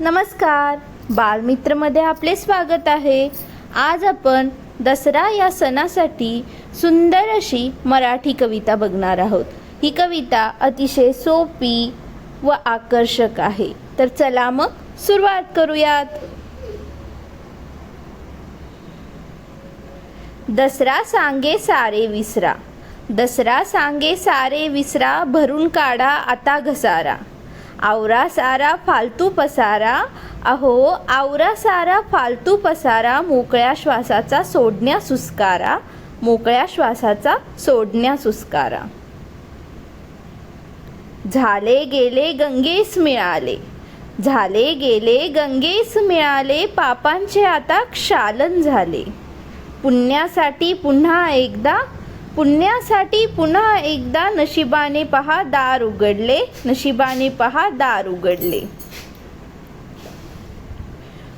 नमस्कार. बालमित्रमध्ये आपले स्वागत आहे. आज आपण दसरा या सणासाठी सुंदर अशी मराठी कविता बघणार आहोत. ही कविता अतिशय सोपी व आकर्षक आहे. तर चला मग सुरुवात करूयात. दसरा सांगे सारे विसरा. दसरा सांगे सारे विसरा भरून काढा आता घसारा. आवरा सारा फालतू पसारा. अहो आवरा सारा फालतू पसारा मोकळ्या श्वासाचा सोडण्या सुस्कारा. मोकळ्या श्वासाचा सोडण्या सुस्कारा. झाले गेले गंगेस मिळाले. झाले गेले गंगेस मिळाले पापांचे आता क्षालन झाले. पुण्यासाठी पुन्हा एकदा पुण्यासाठी पुन्हा एकदा नशिबाने पहा दार उघडले. नशिबाने पहा दार उघडले.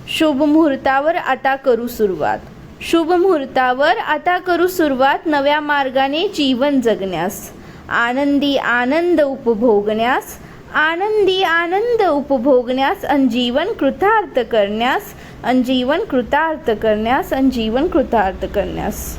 शुभ मुहूर्तावर आता करू सुरुवात. शुभ मुहूर्तावर आता करू सुरुवात नव्या मार्गाने जीवन जगण्यास. आनंदी आनंद उपभोगण्यास. आनंदी आनंद उपभोगण्यास अन जीवन कृतार्थ करण्यास. अन जीवन कृतार्थ करण्यास अन जीवन कृतार्थ करण्यास.